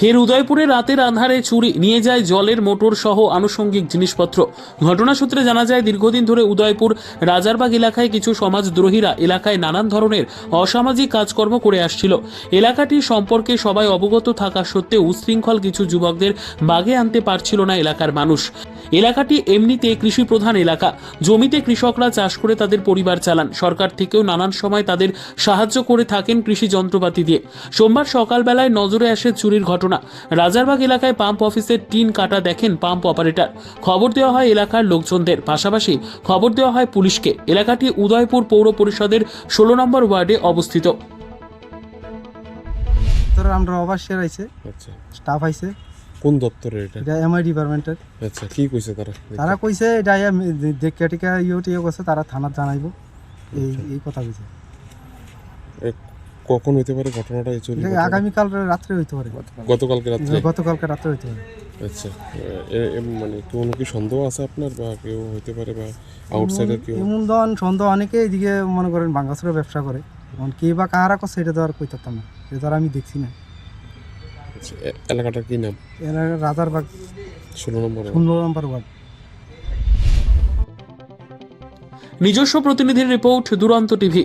ফের উদয়পুরে রাতের আধারে চুরি নিয়ে যায় জলের মোটর সহ আনুষঙ্গিক জিনিসপত্র। ঘটনা সূত্রে জানা যায়, দীর্ঘদিন ধরে উদয়পুর রাজারবাগ এলাকায় কিছু সমাজদ্রোহীরা এলাকায় নানান ধরনের অসামাজিক কাজকর্ম করে আসছিল। এলাকাটি সম্পর্কে সবাই অবগত থাকা সত্ত্বেও উশৃঙ্খল কিছু যুবকদের বাগে আনতে পারছিল না এলাকার মানুষ। এলাকাটি এমনিতে কৃষি প্রধান এলাকা। জমিতে কৃষকরা চাষ করে তাদের পরিবার চালান। সরকার থেকেও নানান সময় তাদের সাহায্য করে থাকেন কৃষি যন্ত্রপাতি দিয়ে। সোমবার সকালবেলায় নজরে আসে চুরির ঘটনা। রাজারবাগ এলাকায় পাম্প অফিসের টিন কাটা দেখেন পাম্প অপারেটর। খবর দেওয়া হয় এলাকার লোকজনদের। পাশাপাশি খবর দেওয়া হয় পুলিশকে। এলাকাটি উদয়পুর পৌর পরিষদের ষোলো নম্বর ওয়ার্ডে অবস্থিত। আমরা অবশ্যই আইছে আচ্ছা। স্টাফ আইছে। কোন দপ্তরের এটা? এটা এমআই ডিপার্টমেন্টের আচ্ছা কি কইছে তারা? তারা কইছে এটা দেখে টিকা ইয়ে টিয়ে করছে তারা থানার জানাইব। এই এই কথা কইছে। কখন হইতে পারে ঘটনাটা এই এটা আগামীকাল রাত্রে হইতে পারে। গতকালকে রাত্রে? গতকালকে রাত্রে হইতে পারে। আচ্ছা মানে কোনো কি সন্দেহ আছে আপনার বা কেউ হইতে পারে বা আউটসাইডার কেউ? এমন ধন সন্দেহ অনেকে এইদিকে মনে করেন বাঙ্গাসুরের ব্যবসা করে। এখন কে বা কাহারা করছে এটা তো আর কই পারতাম না। এটা তো আর আমি দেখছি না। আচ্ছা, এলাকাটার কি নাম? এলাকা রাজারবাগ। ষোলো নম্বর। ষোলো নম্বর ওয়ার্ড। নিজস্ব প্রতিনিধির রিপোর্ট দুরন্ত টিভি।